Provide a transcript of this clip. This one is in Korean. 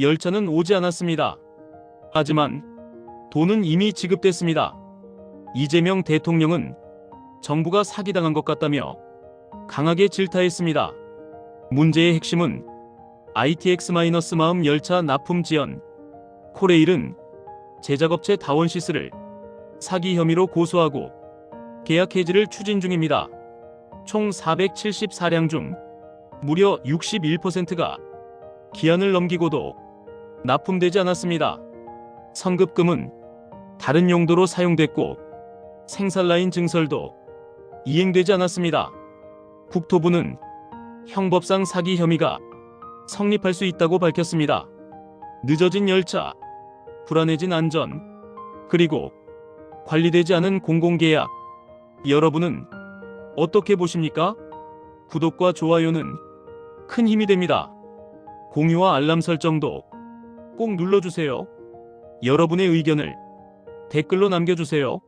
열차는 오지 않았습니다. 하지만 돈은 이미 지급됐습니다. 이재명 대통령은 정부가 사기당한 것 같다며 강하게 질타했습니다. 문제의 핵심은 ITX-마음 열차 납품 지연. 코레일은 제작업체 다원시스를 사기 혐의로 고소하고 계약 해지를 추진 중입니다. 총 474량 중 무려 61%가 기한을 넘기고도 납품되지 않았습니다. 성급금은 다른 용도로 사용됐고 생산라인 증설도 이행되지 않았습니다. 국토부는 형법상 사기 혐의가 성립할 수 있다고 밝혔습니다. 늦어진 열차, 불안해진 안전, 그리고 관리되지 않은 공공계약. 여러분은 어떻게 보십니까? 구독과 좋아요는 큰 힘이 됩니다. 공유와 알람 설정도 꼭 눌러주세요. 여러분의 의견을 댓글로 남겨주세요.